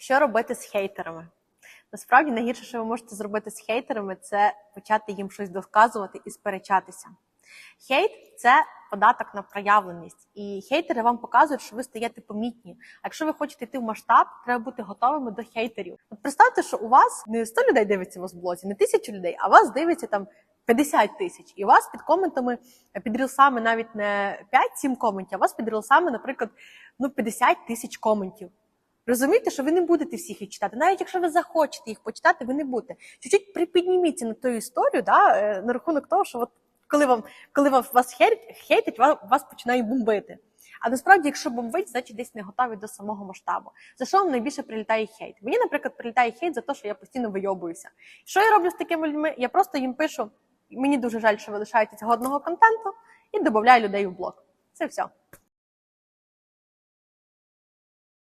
Що робити з хейтерами? Насправді найгірше, що ви можете зробити з хейтерами, це почати їм щось доказувати і сперечатися. Хейт це податок на проявленість, і хейтери вам показують, що ви стаєте помітні. А якщо ви хочете йти в масштаб, треба бути готовими до хейтерів. От представте, що у вас не 100 людей дивиться вас в блозі, не тисячу людей, а вас дивиться там 50 тисяч, і у вас під коментами під рілсами навіть не 5-7 коментів, а у вас під рілсами, наприклад, ну 50 тисяч коментів. Розумієте, що ви не будете всіх їх читати. Навіть якщо ви захочете їх почитати, ви не будете. Чуть-чуть припідніміться на ту історію, да, е, на рахунок того, що от коли вам коли вас хейтять, вас, вас починає бомбити. А насправді, якщо бомбить, значить десь не готові до самого масштабу. За що вам найбільше прилітає хейт? Мені, наприклад, прилітає хейт за те, що я постійно вийобуюся. Що я роблю з такими людьми? Я просто їм пишу: мені дуже жаль, що ви лишаєтесь годного контенту, і додаю людей в блог. Це все.